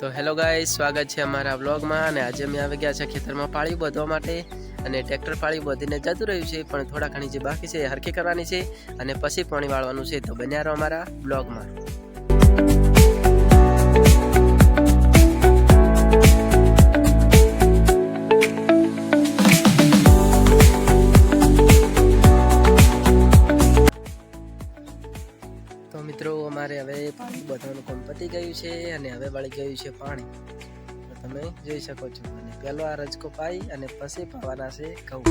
તો hello guys, સ્વાગત છે અમારા વ્લોગમાં અને આજે અમે આવી ગયા છે ખેતરમાં પાળી બાંધવા માટે અને ટ્રેક્ટર પાળી બાંધીને જતું રહ્યું છે, પણ થોડા ઘણી જે બાકી છે એ હરખી કરવાની છે અને પછી પાણી વાળવાનું છે, તો બન્યા રહો અમારા વ્લોગમાં. મિત્રો, અમારે હવે પાણી બાંધવાનું કામ પતી ગયું છે અને હવે વળી ગયું છે પાણી. તમે જોઈ શકો છો. અને પહેલો આ રજકો પાઈ અને પછી પાવાના છે ઘઉં.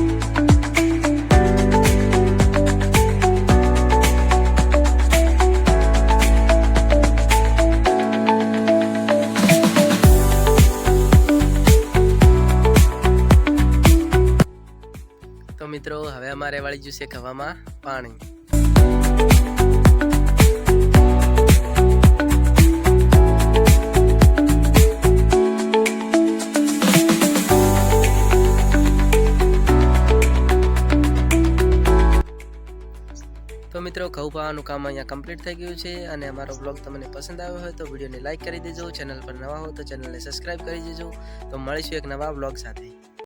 તો મિત્રો, હવે અમારે વાળી જશે છે ગવામાં પાણી. તો મિત્રો, ઘઉં પાવાનું કામ અહીંયા કમ્પ્લીટ થઈ ગયું છે અને અમારો બ્લોગ તમને પસંદ આવ્યો હોય તો વિડીયોને લાઇક કરી દેજો. ચેનલ પર નવા હો તો ચેનલને સબસ્ક્રાઇબ કરી દેજો. તો મળીશું એક નવા બ્લોગ સાથે.